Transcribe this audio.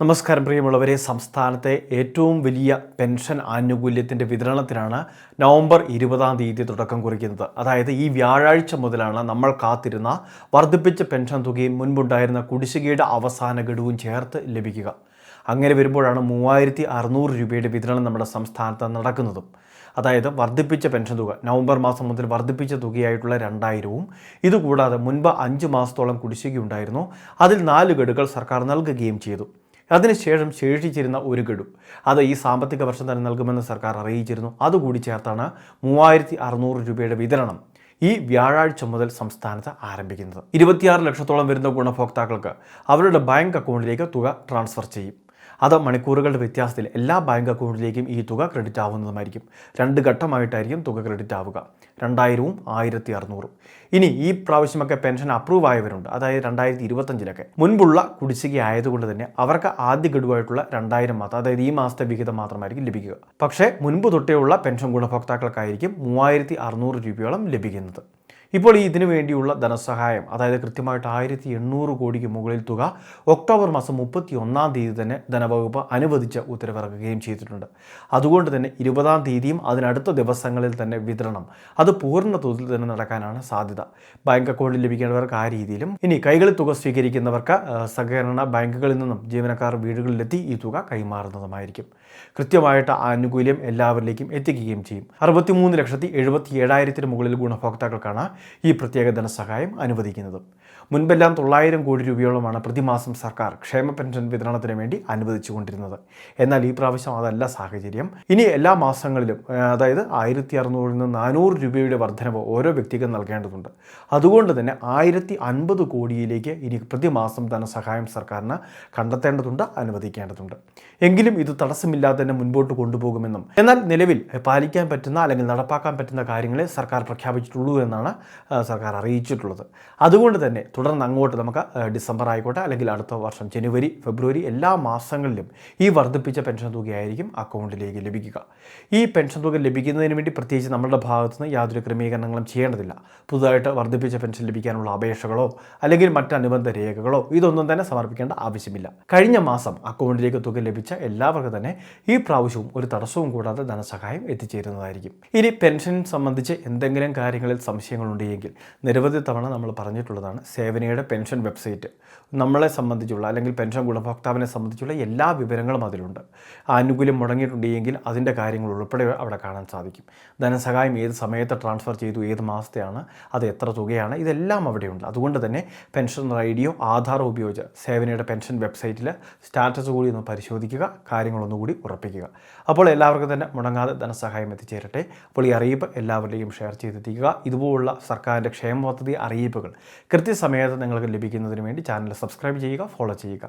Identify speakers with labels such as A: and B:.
A: നമസ്കാരം പ്രിയമുള്ളവരെ. സംസ്ഥാനത്തെ ഏറ്റവും വലിയ പെൻഷൻ ആനുകൂല്യത്തിന്റെ വിതരണത്തിനാണ് നവംബർ ഇരുപതാം തീയതി തുടക്കം കുറിക്കുന്നത്. അതായത് ഈ വ്യാഴാഴ്ച മുതലാണ് നമ്മൾ കാത്തിരുന്ന വർദ്ധിപ്പിച്ച പെൻഷൻ തുകയും മുൻപുണ്ടായിരുന്ന കുടിശ്ശികയുടെ അവസാന ഗഡുവും ചേർത്ത് ലഭിക്കുക. അങ്ങനെ വരുമ്പോഴാണ് മൂവായിരത്തി അറുന്നൂറ് രൂപയുടെ വിതരണം നമ്മുടെ സംസ്ഥാനത്ത് നടക്കുന്നതും. അതായത് വർദ്ധിപ്പിച്ച പെൻഷൻ തുക നവംബർ മാസം മുതൽ വർദ്ധിപ്പിച്ച തുകയായിട്ടുള്ള രണ്ടായിരവും ഇതുകൂടാതെ മുൻപ് അഞ്ച് മാസത്തോളം കുടിശ്ശികയുണ്ടായിരുന്നു. അതിൽ നാല് ഗഡുകൾ സർക്കാർ നൽകുകയും ചെയ്തു. അതിനുശേഷം ശേഷിച്ചിരുന്ന ഒരു ഗഡു. അത് ഈ സാമ്പത്തിക വർഷം തന്നെ നൽകുമെന്ന് സർക്കാർ അറിയിച്ചിരുന്നു. അതുകൂടി ചേർത്താണ് മൂവായിരത്തി അറുന്നൂറ് രൂപയുടെ വിതരണം ഈ വ്യാഴാഴ്ച മുതൽ സംസ്ഥാനത്ത് ആരംഭിക്കുന്നത്. ഇരുപത്തിയാറ് ലക്ഷത്തോളം വരുന്ന ഗുണഭോക്താക്കൾക്ക് അവരുടെ ബാങ്ക് അക്കൗണ്ടിലേക്ക് തുക ട്രാൻസ്ഫർ ചെയ്യും. അത് മണിക്കൂറുകളുടെ വ്യത്യാസത്തിൽ എല്ലാ ബാങ്ക് അക്കൗണ്ടിലേക്കും ഈ തുക ക്രെഡിറ്റ് ആവുന്നതുമായിരിക്കും. രണ്ട് ഘട്ടമായിട്ടായിരിക്കും തുക ക്രെഡിറ്റ് ആവുക. രണ്ടായിരവും ആയിരത്തി അറുന്നൂറും ഇനി ഈ പ്രാവശ്യമൊക്കെ പെൻഷൻ അപ്രൂവ് ആയവരുണ്ട്. അതായത് രണ്ടായിരത്തി ഇരുപത്തഞ്ചിലൊക്കെ മുൻപുള്ള കുടിശ്ശിക ആയതുകൊണ്ട് തന്നെ അവർക്ക് ആദ്യ ഗഡുവായിട്ടുള്ള രണ്ടായിരം മാത്രം അതായത് ഈ മാസത്തെ വിഹിതം മാത്രമായിരിക്കും ലഭിക്കുക. പക്ഷേ മുൻപ് തൊട്ടേയുള്ള പെൻഷൻ ഗുണഭോക്താക്കൾക്കായിരിക്കും മൂവായിരത്തി അറുന്നൂറ് രൂപയോളം ലഭിക്കുന്നത്. ഇപ്പോൾ ഈ ഇതിനു വേണ്ടിയുള്ള ധനസഹായം അതായത് കൃത്യമായിട്ട് ആയിരത്തി എണ്ണൂറ് കോടിക്ക് മുകളിൽ തുക ഒക്ടോബർ മാസം മുപ്പത്തി ഒന്നാം തീയതി തന്നെ ധനവകുപ്പ് അനുവദിച്ച ഉത്തരവിറക്കുകയും ചെയ്തിട്ടുണ്ട്. അതുകൊണ്ട് തന്നെ ഇരുപതാം തീയതിയും അതിനടുത്ത ദിവസങ്ങളിൽ തന്നെ വിതരണം. അത് പൂർണ തോതിൽ തന്നെ നടക്കാനാണ് സാധ്യത. ബാങ്ക് അക്കൗണ്ടിൽ ലഭിക്കേണ്ടവർക്ക് ആ രീതിയിലും. ഇനി കൈകളിൽ തുക സ്വീകരിക്കുന്നവർക്ക് സഹകരണ ബാങ്കുകളിൽ നിന്നും ജീവനക്കാർ വീടുകളിലെത്തി ഈ തുക കൈമാറുന്നതുമായിരിക്കും. കൃത്യമായിട്ട് ആനുകൂല്യം എല്ലാവരിലേക്കും എത്തിക്കുകയും ചെയ്യും. അറുപത്തിമൂന്ന് ലക്ഷത്തി എഴുപത്തി ഏഴായിരത്തിന് മുകളിൽ ഗുണഭോക്താക്കൾക്കാണ് ഈ പ്രത്യേക ധനസഹായം അനുവദിക്കുന്നത്. മുൻപെല്ലാം തൊള്ളായിരം കോടി രൂപയോളമാണ് പ്രതിമാസം സർക്കാർ ക്ഷേമ പെൻഷൻ വിതരണത്തിന് വേണ്ടി അനുവദിച്ചുകൊണ്ടിരുന്നത്. എന്നാൽ ഈ പ്രാവശ്യം അതല്ല സാഹചര്യം. ഇനി എല്ലാ മാസങ്ങളിലും അതായത് ആയിരത്തി അറുന്നൂറിൽ നിന്ന് നാനൂറ് രൂപയുടെ വർധനവ് ഓരോ വ്യക്തിക്കും നൽകേണ്ടതുണ്ട്. അതുകൊണ്ട് തന്നെ ആയിരത്തി അൻപത് കോടിയിലേക്ക് ഇനി പ്രതിമാസം ധനസഹായം സർക്കാരിന് കണ്ടെത്തേണ്ടതുണ്ട് അനുവദിക്കേണ്ടതുണ്ട്. എങ്കിലും ഇത് തടസ്സമില്ലാതെ തന്നെ മുൻപോട്ട് കൊണ്ടുപോകുമെന്നും എന്നാൽ നിലവിൽ പാലിക്കാൻ പറ്റുന്ന അല്ലെങ്കിൽ നടപ്പാക്കാൻ പറ്റുന്ന കാര്യങ്ങളെ സർക്കാർ പ്രഖ്യാപിച്ചിട്ടുള്ളൂ എന്നാണ് സർക്കാർ അറിയിച്ചിട്ടുള്ളത്. അതുകൊണ്ട് തന്നെ തുടർന്ന് അങ്ങോട്ട് നമുക്ക് ഡിസംബർ ആയിക്കോട്ടെ അല്ലെങ്കിൽ അടുത്ത വർഷം ജനുവരി ഫെബ്രുവരി എല്ലാ മാസങ്ങളിലും ഈ വർദ്ധിപ്പിച്ച പെൻഷൻ തുകയായിരിക്കും അക്കൗണ്ടിലേക്ക് ലഭിക്കുക. ഈ പെൻഷൻ തുക ലഭിക്കുന്നതിന് വേണ്ടി പ്രത്യേകിച്ച് നമ്മുടെ ഭാഗത്തു നിന്ന് യാതൊരു ക്രമീകരണങ്ങളും ചെയ്യേണ്ടതില്ല. പുതുതായിട്ട് വർദ്ധിപ്പിച്ച പെൻഷൻ ലഭിക്കാനുള്ള അപേക്ഷകളോ അല്ലെങ്കിൽ മറ്റ് മറ്റനുബന്ധ രേഖകളോ ഇതൊന്നും തന്നെ സമർപ്പിക്കേണ്ട ആവശ്യമില്ല. കഴിഞ്ഞ മാസം അക്കൗണ്ടിലേക്ക് തുക ലഭിച്ച എല്ലാവർക്കും തന്നെ ഈ പ്രാവശ്യവും ഒരു തടസ്സവും കൂടാതെ ധനസഹായം എത്തിച്ചേരുന്നതായിരിക്കും. ഇനി പെൻഷൻ സംബന്ധിച്ച് എന്തെങ്കിലും കാര്യങ്ങളിൽ സംശയങ്ങളുണ്ടെങ്കിൽ നിരവധി തവണ നമ്മൾ പറഞ്ഞിട്ടുള്ളതാണ് സേവനയുടെ പെൻഷൻ വെബ്സൈറ്റ്. നമ്മളെ സംബന്ധിച്ചുള്ള അല്ലെങ്കിൽ പെൻഷൻ ഗുണഭോക്താവിനെ സംബന്ധിച്ചുള്ള എല്ലാ വിവരങ്ങളും അതിലുണ്ട്. ആനുകൂല്യം മുടങ്ങിയിട്ടുണ്ടെങ്കിൽ അതിന്റെ കാര്യങ്ങൾ ഉൾപ്പെടെ അവിടെ കാണാൻ സാധിക്കും. ധനസഹായം ഏത് സമയത്ത് ട്രാൻസ്ഫർ ചെയ്തു ഏത് മാസത്തെയാണ് അത് എത്ര തുകയാണ് ഇതെല്ലാം അവിടെയുണ്ട്. അതുകൊണ്ട് തന്നെ പെൻഷൻ ഐഡിയോ ആധാറോ ഉപയോഗിച്ച് സേവനയുടെ പെൻഷൻ വെബ്സൈറ്റിൽ സ്റ്റാറ്റസ് കൂടി ഒന്ന് പരിശോധിക്കുക കാര്യങ്ങളൊന്നുകൂടി ഉറപ്പിക്കുക. അപ്പോൾ എല്ലാവർക്കും തന്നെ മുടങ്ങാതെ ധനസഹായം എത്തിച്ചേരട്ടെ. അപ്പോൾ ഈ അറിയിപ്പ് എല്ലാവരുടെയും ഷെയർ ചെയ്തെത്തിക്കുക. ഇതുപോലുള്ള സർക്കാരിന്റെ ക്ഷേമ പദ്ധതി അറിയിപ്പുകൾ കൃത്യസമയത്ത് നിങ്ങൾക്ക് ലഭിക്കുന്നതിന് വേണ്ടി ചാനൽ സബ്സ്ക്രൈബ് ചെയ്യുക ഫോളോ ചെയ്യുക.